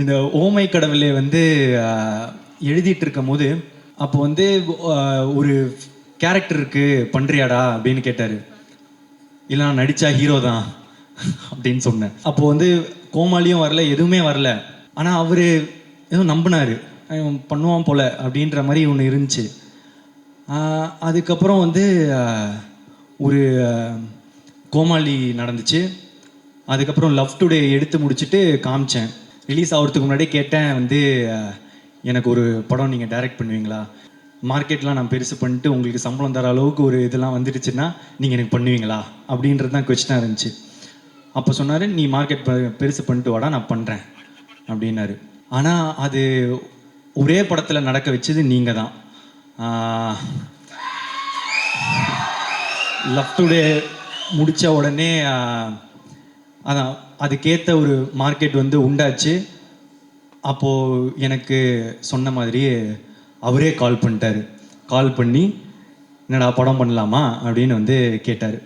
இந்த ஓமை கடவுளே வந்து எழுதிட்டு இருக்கும் போது அப்போ வந்து ஒரு கேரக்டர் இருக்கு பண்றியாடா அப்படின்னு கேட்டாரு. இல்லை நான் நடிச்சா ஹீரோ தான் அப்படின்னு சொன்னேன். அப்போ வந்து கோமாளியும் வரல எதுவுமே வரல. ஆனால் அவர் ஏதோ நம்பினார். பண்ணுவான் போல அப்படின்ற மாதிரி ஒன்று இருந்துச்சு. அதுக்கப்புறம் வந்து ஒரு கோமாளி நடந்துச்சு. அதுக்கப்புறம் லவ் டுடே எடுத்து முடிச்சுட்டு காமிச்சேன். ரிலீஸ் ஆகிறதுக்கு முன்னாடியே கேட்டேன் வந்து எனக்கு ஒரு படம் நீங்கள் டைரக்ட் பண்ணுவீங்களா? மார்க்கெட்லாம் நான் பெருசு பண்ணிட்டு உங்களுக்கு சம்பளம் தர அளவுக்கு ஒரு இதெல்லாம் வந்துடுச்சுன்னா நீங்கள் எனக்கு பண்ணுவீங்களா? அப்படின்றது தான் கொஸ்டினாக இருந்துச்சு. அப்போ சொன்னார் நீ மார்க்கெட் பெருசு பண்ணிட்டு வாடா நான் பண்ணுறேன் அப்படின்னாரு. ஆனால் அது ஒரே படத்தில் நடக்க வச்சது நீங்கள் தான். லவ் டுடே முடித்த உடனே அதான் அதுக்கேற்ற ஒரு மார்க்கெட் வந்து உண்டாச்சு. அப்போது எனக்கு சொன்ன மாதிரி அவரே கால் பண்ணிட்டார். கால் பண்ணி என்னடா படம் பண்ணலாமா? அப்படின்னு வந்து கேட்டார்.